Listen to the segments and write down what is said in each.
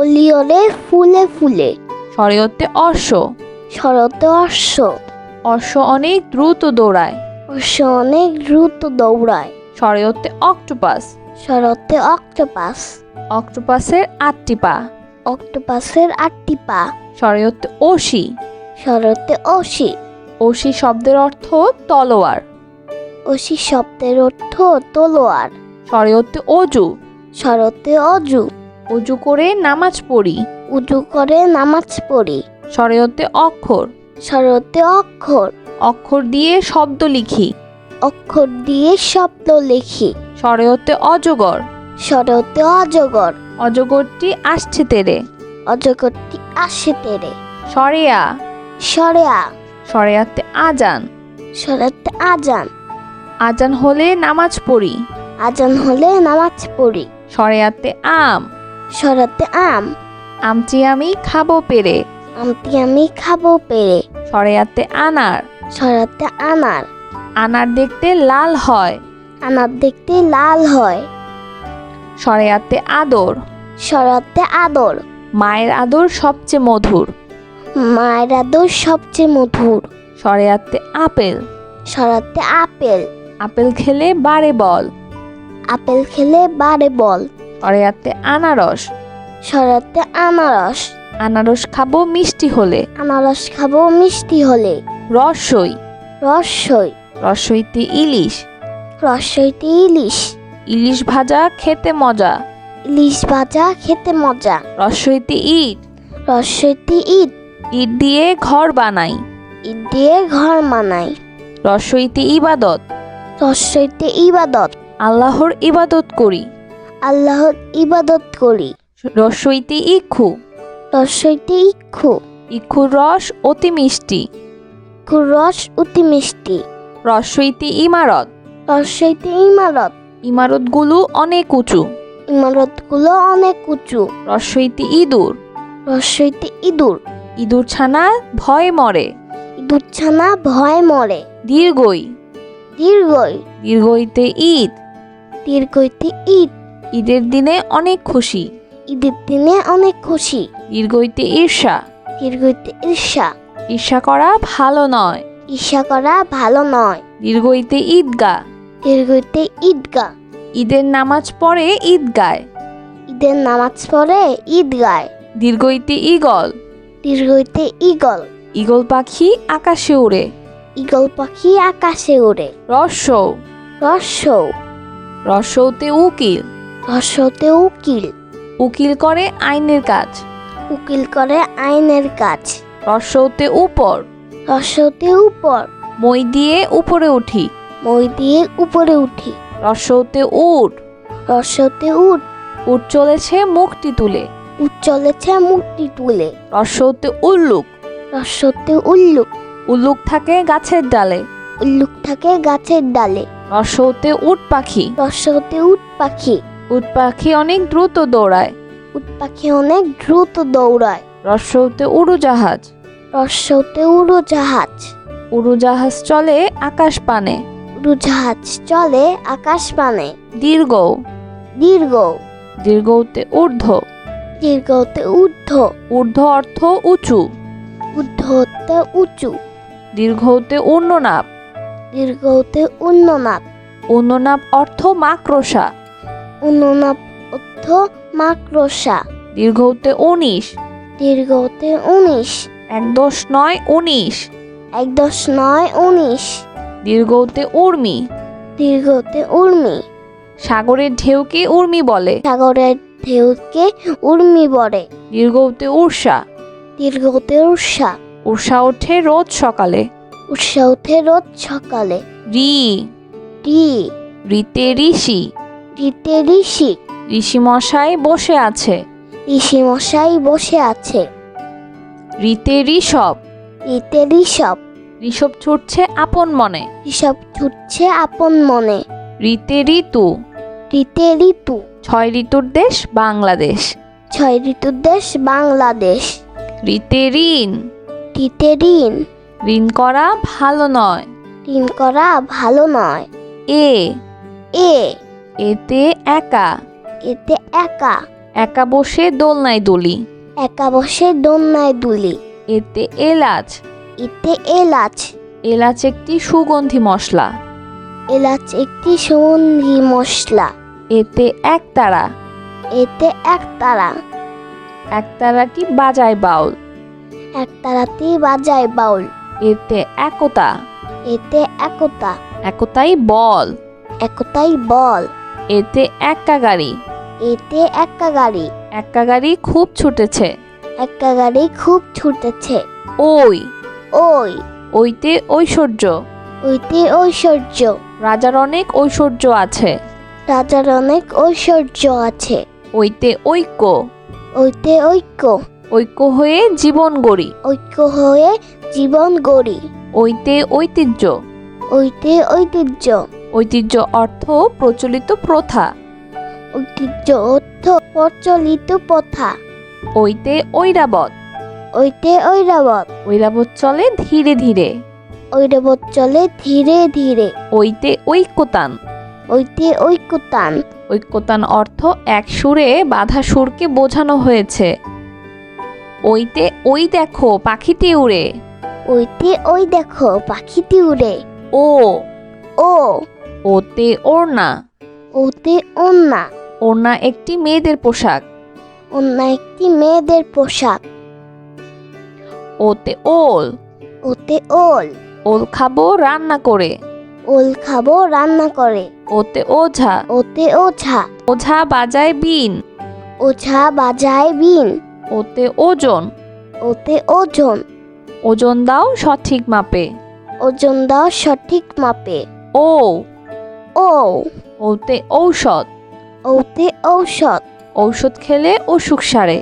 অলিওরে ফুলে ফুলে। স্বরেয়তে অশ্ব। শরতে অশ্ব। অশ্ব অনেক দ্রুত দৌড়ায়। অশ্ব অনেক দ্রুত দৌড়ায়। স্বরেয়তে অক্টোপাস। শরতে অক্টোপাস। অক্টোপাসের আটটি পা। অক্টোপাসের আটটি পা। স্বরেয়তে অসি শরতে অসি অসি শব্দের অর্থ তলোয়ার। অসি শব্দের অর্থ তলোয়ার। স্বরেয়তে অজু। শরতে অজু। অজু করে নামাজ পড়ি। উজু করে নামাজ পড়ি। স্বরেয়তে অক্ষর। শরতে অক্ষর। অক্ষর দিয়ে শব্দ লিখি। অক্ষর দিয়ে শব্দ লিখি। স্বরেয়তে অজগর। শরতে অজগর। অজগরটি আসছে তেরে। অজগরটি আসে তেরে। সরেয়া। সরেয়া। সরেয়াতে আজান। সরাতে আজান। আজান হলে নামাজ পড়ি। আজান হলে নামাজ পড়ি। সরেয়াতে আম। সরাতে আম। আমটি আমি খাব পেরে। আমটি আমি খাব পেরে। সরেয়াতে আনার। সরাতে আনার। আনার দেখতে লাল হয়। আনার দেখতে লাল হয়। সরেয়াতে আদর। সরাতে আদর। মায়ের আদর সবচেয়ে মধুর। মায়ের আদর সবচেয়ে মধুর। সরেয়াতে আপেল। সরাতে আপেল। আপেল খেলে বারে বল। আপেল খেলে বারে বল। সরেয়াতে আনারস। সরাতে আনারস। আনারস খাব মিষ্টি হলে। আনারস খাব মিষ্টি হলে। রসই। রসই। রসইতে ইলিশ। রসইতে ইলিশ। ইলিশ ভাজা খেতে মজা। ইলিশ ভাজা খেতে মজা। রসইতে ইট। রসইতে ইট। ইট দিয়ে ঘর বানাই। ইট দিয়ে ঘর বানাই। রসইতে ইবাদত। রসইতে ইবাদত। আল্লাহর ইবাদত করি। আল্লাহর ইবাদত করি। রসইতে ইক্ষু। রসইতে ইক্ষু। ইক্ষুর রস অতি মিষ্টি। ইক্ষুর রস অতি মিষ্টি। রসইতে ইমারত। রসইতে ইমারত। ইমারতগুলো অনেক উঁচু। ইমারতগুলো অনেক উঁচু। রসইতে ইঁদুর। রসইতে ইঁদুর। ইঁদুর ছানা ভয় মরে। ইঁদুর ছানা ভয় মরে। দীর্ঘই। দীর্ঘই। দীর্ঘইতে ঈদ। দীর্ঘইতে ঈদ। ঈদের দিনে অনেক খুশি। ঈদের দিনে অনেক খুশি। দীর্ঘইতে ঈর্ষা। দীর্ঘইতে ঈর্ষা। ঈর্ষা করা ভালো নয়। ঈর্ষা করা ভালো নয়। দীর্ঘইতে ঈদগা। দীর্ঘইতে ঈদগা। ঈদের নামাজ পড়ে ঈদগায়। ঈদের নামাজ পড়ে ঈদ গায় দীর্ঘইতে ঈগল। দীর্ঘইতে ঈগল। ঈগল পাখি আকাশে উড়ে। ঈগল পাখি আকাশে ওড়ে রস্যৌ রস্যৌ রস্যৌতে উকিল। রস্যতে উকিল। উকিল করে আইনের কাজ। উকিল করে আইনের কাজ। রস্যৌতে উপর। রস্যতে উপর। মই দিয়ে উপরে উঠি। মই দিয়ে উপরে উঠি। রস্যৌতে উট রস্যতে উঠ। উট চলেছে মুখটি তুলে। উঠ চলেছে মূর্তি তুলে। রস্যৌতে উল্লুক। রস্যতে উল্লুক। উল্লুক থাকে গাছের ডালে। উল্লুক থাকে গাছের ডালে। রস্যৌতে উট পাখি। রস্যতে উট পাখি। উট পাখি অনেক দ্রুত দৌড়ায়। উট পাখি অনেক দ্রুত দৌড়ায়। রস্যৌতে উড়োজাহাজ রস্যতে উড়োজাহাজ উড়োজাহাজ চলে আকাশ পানে। উড়োজাহাজ চলে আকাশ পানে। দীর্ঘ দীর্ঘ দীর্ঘতে ঊর্ধ্ব। দীর্ঘতে ঊর্ধ্ব। ঊর্ধ্ব অর্থ উঁচু। ঊর্ধ্বতে উঁচু। দীর্ঘতে উন্ননাপ দীর্ঘতে উন্ননাপ উন্ননাপ অর্থ মাকড়সা। অর্থ মাকড়সা দীর্ঘতে উনিশ। দীর্ঘতে উনিশ। এক দশ নয় উনিশ। এক দশ নয় উনিশ। দীর্ঘতে উর্মি। দীর্ঘতে উর্মি। সাগরের ঢেউকে উর্মি বলে। সাগরের ঢেউকে উর্মি বলে। দীর্ঘতে উর্ষা দীর্ঘতে উষা উর্ষা ওঠে রোজ সকালে। উষা উঠে রোজ সকালে। রি। রি। রিতে ঋষি। রিতে ঋষি। ঋষি মশাই বসে আছে। ঋষিমশাই বসে আছে। ঋতে ঋষভ। ঋতে ঋষভ। ঋষভ ছুটছে আপন মনে। ঋষভ ছুটছে আপন মনে। ঋতে ঋতু। ঋতে ঋতু। ছয় ঋতুর দেশ বাংলাদেশ। ছয় ঋতুর দেশ বাংলাদেশ। ঋতে ঋণ। ঋতে ঋণ। ঋণ করা ভালো নয়। ঋণ করা ভালো নয়। এ। এ। এতে একা। এতে একা। একা বসে দোলনায় দুলি। একা বসে দোলনায় দুলি। এতে এলাচ। এতে এলাচ। এলাচ একটি সুগন্ধি মশলা। এলাচ একটি সুগন্ধি মশলা। এতে একতারা এতে একতারা একতারাটি বাজায় বাউল। একতারাতে বাজায় বাউল। এতে একতা। এতে একতা। একতাই বল। একতাই বল। এতে এক্কা গাড়ি। এতে একা গাড়ি। এক্কা গাড়ি খুব ছুটেছে। একা গাড়ি খুব ছুটেছে। ওই। ওই। ওইতে ঐশ্বর্য। ওইতে ঐশ্বর্য। রাজার অনেক ঐশ্বর্য আছে। রাজার অনেক ঐশ্বর্য আছে। ওইতে ঐক্য। ওইতে ঐক্য। ঐক্য হয়ে জীবন গড়ি। ঐক্য হয়ে জীবন গড়ি। ওইতে ঐতিহ্য। ওইতে ঐতিহ্য। ঐতিহ্য অর্থ প্রচলিত প্রথা। ঐতিহ্য অর্থ প্রচলিত প্রথা। ওইতে ঐরাবত ওইতে ঐরাবত ঐরাবত চলে ধীরে ধীরে। ঐরাবত চলে ধীরে ধীরে। ওইতে ঐক্যতান। ওইতে ঐক্যতান। ঐক্যতান অর্থ এক সুরে বাধা সুরকে বোঝানো হয়েছে। ওইতে ওই দেখো পাখিটি উড়ে। ওইতে ওই দেখো পাখিটি উড়ে। ও। ও। ওতে ওড়না। ওতে অন্যা ওড়না একটি মেয়েদের পোশাক। অন্য একটি মেয়েদের পোশাক। ওতে ওল। ওতে ওল। ওল খাব রান্না করে। ওল খাব রান্না করে। ওতে ওঝা। ওতে ওঝা। ওঝা বাজায় বিন। ওঝা বাজায় বিন। ওতে ওজন। ওতে ওজন। ওজন দাও সঠিক মাপে। ওজন দাও সঠিক মাপে। ও। ও ওতে ঔষধ। ওতে ঔষধ। ঔষধ খেলে অসুখ সারে।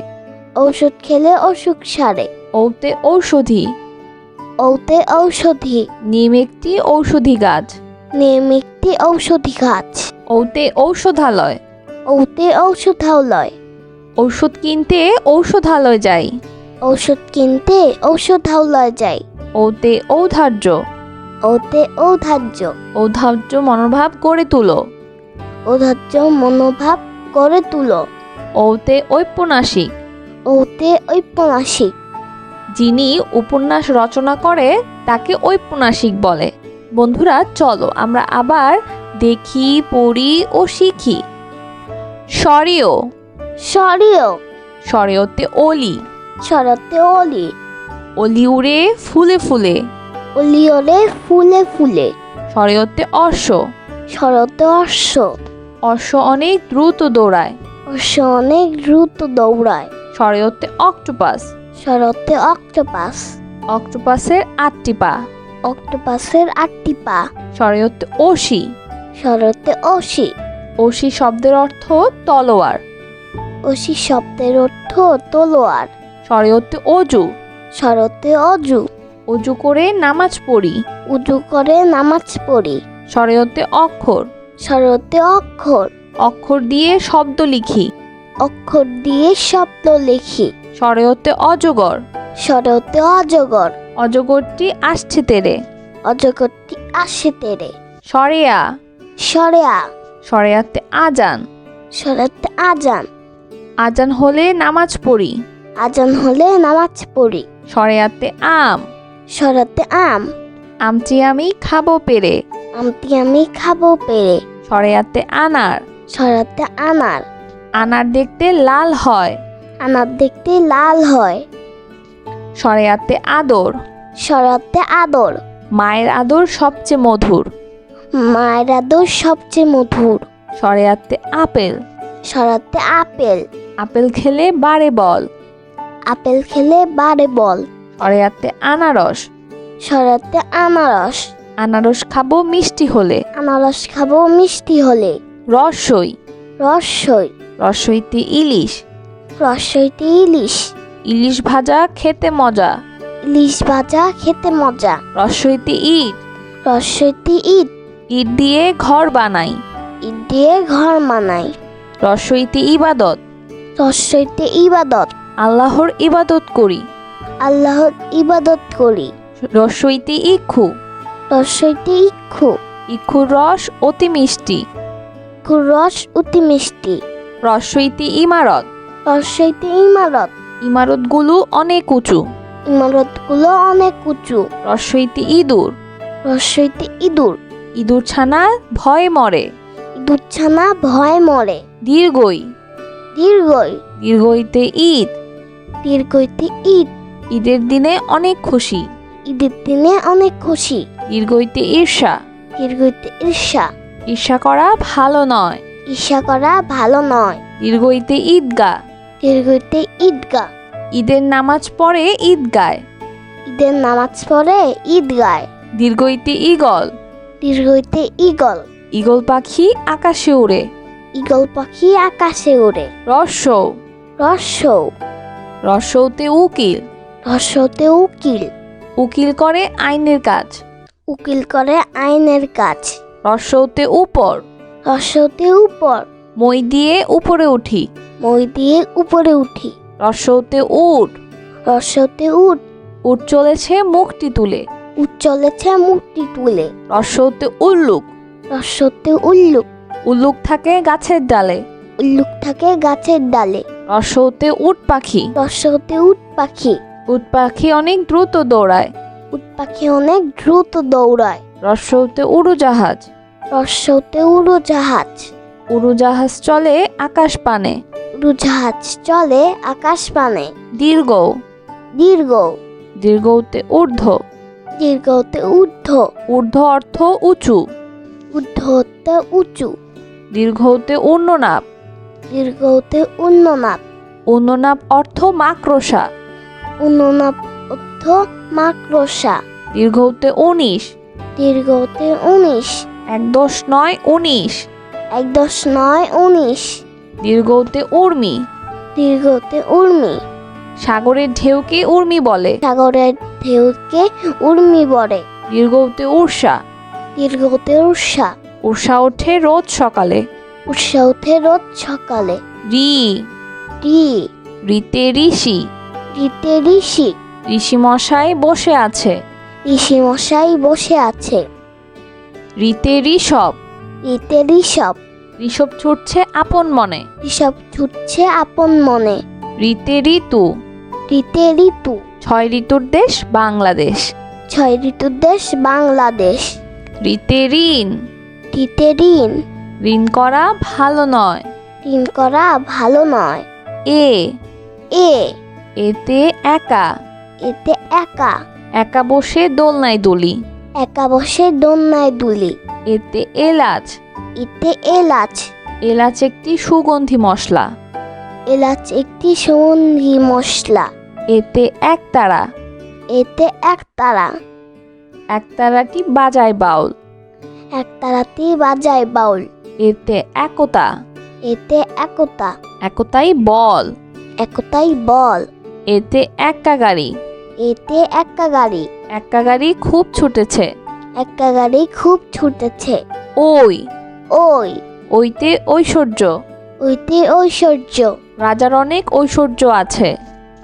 ঔষধ খেলে অসুখ সারে। ওতে ঔষধি। ওতে ঔষধি। নিম একটি ঔষধি গাছ। নিম একটি ঔষধি গাছ। ওতে ঔষধালয়। ওতে ঔষধালয়। ঔষধ কিনতে ঔষধালয় যাই। ঔষধ কিনতে ঔষধালয় যায় ওতে ঔধার্য। ওতে ঔধার্য। ঔধার্য মনোভাব গড়ে তুলো। ঔধার্য মনোভাব করে তুলো। ওতে ঔপন্যাসিক। ওতে ঔপন্যাসিক। যিনি উপন্যাস রচনা করে তাকে ঔপন্যাসিক বলে। বন্ধুরা চলো আমরা আবার দেখি পড়ি ও শিখি। সরিও সরিয় স্বরেয়তে অলি। সরতে অলি। অলি উড়ে ফুলে ফুলে। অলিওরে ফুলে ফুলে। স্বরেয়তে অশ্ব। শরতে অশ্ব। অশ্ব অনেক দ্রুত দৌড়ায়। অশ্ব অনেক দ্রুত দৌড়ায়। স্বরেয়তে অক্টোপাস। শরতে অক্টোপাস। অক্টোপাসের আটটি পা। অক্টোপাসের আটটি পা। স্বরেয়তে অসি শরতে অসি অসি শব্দের অর্থ তলোয়ার। অসি শব্দের অর্থ তলোয়ার। স্বরেয়তে অজু। শরতে অজু। অজু করে নামাজ পড়ি। উজু করে নামাজ পড়ি। স্বরেয়তে অক্ষর। শরতে অক্ষর। অক্ষর দিয়ে শব্দ লিখি। অক্ষর দিয়ে শব্দ লিখি। স্বরেয়তে অজগর। শরতে অজগর। অজগরটি আসছে তেরে। অজগরটি আসে তেরে। সরেয়া। সরেয়া। সরেয়াতে আজান। সরাতে আজান। আজান হলে নামাজ পড়ি। আজান হলে নামাজ পড়ি। সরেয়াতে আম। সরাতে আম। আমটি আমি খাব পেরে। আমটি আমি খাব পেরে। সরেয়াতে আনার। সরাতে আনার। আনার দেখতে লাল হয়। আনার দেখতে লাল হয়। সরেয়াতে আদর। সরাতে আদর। মায়ের আদর সবচেয়ে মধুর। মায়ের আদর সবচেয়ে মধুর। সরেয়াতে আপেল। সরাতে আপেল। আপেল খেলে বাড়ে বল। আপেল খেলে বাড়ে বল। সরেয়াতে আনারস। সরাতে আনারস। আনারস খাব মিষ্টি হলে। আনারস খাব মিষ্টি হলে। রসই। রসই। রসইতে ইলিশ। রসইতে ইলিশ। ইলিশ ভাজা খেতে মজা। ইলিশ ভাজা খেতে মজা। রসইতে ইট। রসইতে ইট। ইট দিয়ে ঘর বানাই। ইট দিয়ে ঘর বানাই। রসইতে ইবাদত। রসইতে ইবাদত। আল্লাহর ইবাদত করি। আল্লাহর ইবাদত করি। রসইতে ইক্ষু। রসইতে ইক্ষু। ইক্ষুর রস অতি মিষ্টি। ইক্ষুর রস অতি মিষ্টি। রসইতে ইমারত। রসইতে ইমারত। ইমারতগুলো অনেক উঁচু। ইমারতগুলো অনেক উঁচু। রসইতে ইঁদুর। রসইতে ইঁদুর। ইঁদুর ছানা ভয় মরে। ইঁদুর ছানা ভয় মরে। দীর্ঘই। দীর্ঘই। দীর্ঘইতে ঈদ। দীর্ঘইতে ঈদ। ঈদের দিনে অনেক খুশি। ঈদের দিনে অনেক খুশি। দীর্ঘইতে ঈর্ষা। দীর্ঘইতে ঈর্ষা। ঈর্ষা করা ভালো নয়। ঈর্ষা করা ভালো নয়। দীর্ঘইতে ঈদগা। দীর্ঘইতে ঈদগা। ঈদের নামাজ পড়ে ঈদগায়। ঈদের নামাজ পড়ে ঈদ গায় দীর্ঘইতে ঈগল। দীর্ঘইতে ঈগল। ঈগল পাখি আকাশে উড়ে। ঈগল পাখি আকাশে ওড়ে রস্যৌ রস্যৌ রস্যৌতে উকিল। রস্যতে উকিল। উকিল করে আইনের কাজ। উকিল করে আইনের কাজ। রস্যৌতে উপর। রস্যতে উপর। মই দিয়ে উপরে উঠি। মই দিয়ে উপরে উঠি। রস্যৌতে উট রস্যতে উঠ। উট চলেছে মুখটি তুলে। উঠ চলেছে মুক্তি তুলে। রস্যৌতে উল্লুক। রস্যতে উল্লুক। উল্লুক থাকে গাছের ডালে। উল্লুক থাকে গাছের ডালে। রস্যৌতে উট পাখি। রস্যতে উট পাখি। উট পাখি অনেক দ্রুত দৌড়ায়। উট পাখি অনেক দ্রুত দৌড়ায়। রস্যৌতে উড়োজাহাজ রস্যতে উড়োজাহাজ উড়োজাহাজ চলে আকাশ পানে। উড়োজাহাজ চলে আকাশ পানে। দীর্ঘ। দীর্ঘ। দীর্ঘতে ঊর্ধ্ব। দীর্ঘতে ঊর্ধ্ব। ঊর্ধ্ব অর্থ উঁচু। ঊর্ধ্বতে উঁচু। দীর্ঘতে উন্ননাপ দীর্ঘতে উন্ননাপ উন্ননাপ অর্থ মাকড়সা। অর্থ মাকড়সা দীর্ঘতে উনিশ। দীর্ঘতে উনিশ। এক দশ নয় উনিশ। এক দশ নয় উনিশ। দীর্ঘতে উর্মি। দীর্ঘতে উর্মি। সাগরের ঢেউকে উর্মি বলে। সাগরের ঢেউকে উর্মি বলে। দীর্ঘতে উর্ষা দীর্ঘতে উষা উর্ষা ওঠে রোজ সকালে। উষা উঠে রোজ সকালে। রি। রি। রিতে ঋষি। রিতে ঋষি। ঋষি মশাই বসে আছে। ঋষি মশাই বসে আছে। রিতে ঋষভ। রিতে ঋষভ। ঋষভ ছুটছে আপন মনে। ঋষভ ছুটছে আপন মনে। রিতে ঋতু। রিতে ঋতু। ছয় ঋতুর দেশ বাংলাদেশ। ছয় ঋতুর দেশ বাংলাদেশ। রিতে ঋণ। রিতে ঋণ। ঋণ করা ভালো নয়। ঋণ করা ভালো নয়। এ। এ। এতে একা। এতে একা। একা বসে দোলনায় দুলি। একা বসে দোলনায় দুলি। এতে এলাচ। এতে এলাচ। এলাচ একটি সুগন্ধি মশলা। এলাচ একটি সুগন্ধি মশলা। এতে একতারা। এতে একতারা। একতারাটি বাজায় বাউল। একতারাতে বাজায় বাউল। এতে একতা। এতে একতা। একতাই বল। একতাই বল। এতে এক্কা গাড়ি। এতে একা গাড়ি। এক্কা গাড়ি খুব ছুটেছে। একা গাড়ি খুব ছুটেছে। ওই। ওই। ওইতে ঐশ্বর্য। ওইতে ঐশ্বর্য। রাজার অনেক ঐশ্বর্য আছে।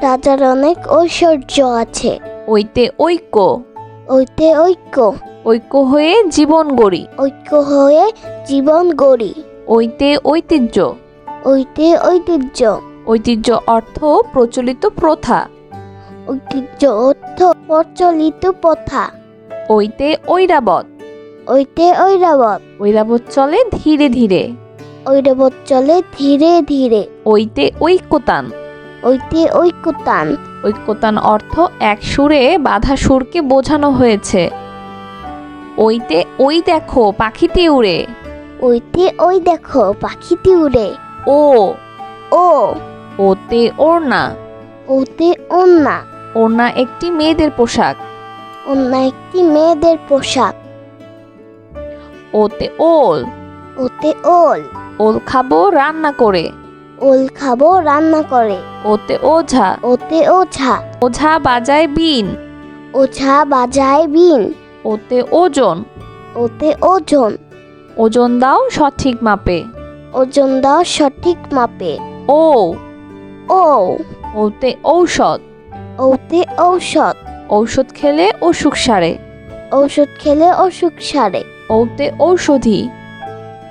রাজার অনেক ঐশ্বর্য আছে। ওইতে ঐক্য। ওইতে ঐক্য। ঐক্য হয়ে জীবন গড়ি। ঐক্য হয়ে জীবন গড়ি। ওইতে ঐতিহ্য। ওইতে ঐতিহ্য। ঐতিহ্য অর্থ প্রচলিত প্রথা। ঐতিহ্য অর্থ প্রচলিত প্রথা। ওইতে ঐরাবত ওইতে ঐরাবত ঐরাবত চলে ধীরে ধীরে। ঐরাবত চলে ধীরে ধীরে। ওইতে ঐক্যতান। ওইতে ঐক্যতান। ঐক্যতান অর্থ এক সুরে বাধা সুরকে বোঝানো হয়েছে। ওইতে ওই দেখো পাখিটি উড়ে। ওইতে ওই দেখো পাখিটি উড়ে। ও। ও। ওতে ওড়না। ওতে ওন্না ওড়না একটি মেয়েদের পোশাক। অন্য একটি মেয়েদের পোশাক। ওতে ওল। ওতে ওল। ওল খাব রান্না করে। ওল খাব রান্না করে। ওতে ওঝা। ওতে ওঝা। ওঝা বাজায় বিন। ওঝা বাজায় বিন। ওতে ওজন। ওতে ওজন। ওজন দাও সঠিক মাপে। ওজন দাও সঠিক মাপে। ও। ও ওতে ঔষধ। ওতে ঔষধ। ঔষধ খেলে অসুখ সারে। ঔষধ খেলে অসুখ সারে। ওতে ঔষধি।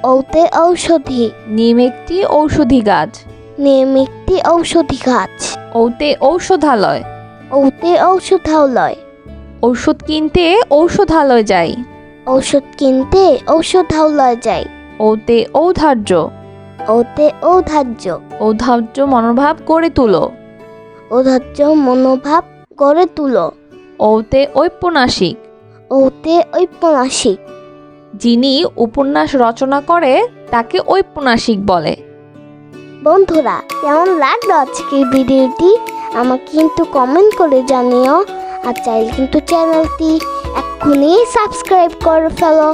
ওতে ঔষধি। নিম একটি ঔষধি গাছ। নিম একটি ঔষধি গাছ। ওতে ঔষধালয়। ওতে ঔষধালয়। ঔষধ কিনতে ঔষধালয় যাই। ঔষধ কিনতে ঔষধালয় যায় ওতে ঔধার্য। ওতে ঔধার্য। ঔধার্য মনোভাব গড়ে তুলো। ঔধার্য মনোভাব গড়ে তুলো। ওতে ঔপন্যাসিক। ওতে ঔপন্যাসিক। যিনি উপন্যাস রচনা করে তাকে ঔপন্যাসিক বলে। বন্ধুরা কেমন লাগল আজকের ভিডিওটি? আমাকে কিন্তু কমেন্ট করে জানিও। আর চাইলে কিন্তু চ্যানেলটি এক্ষুনি সাবস্ক্রাইব করে ফেলো।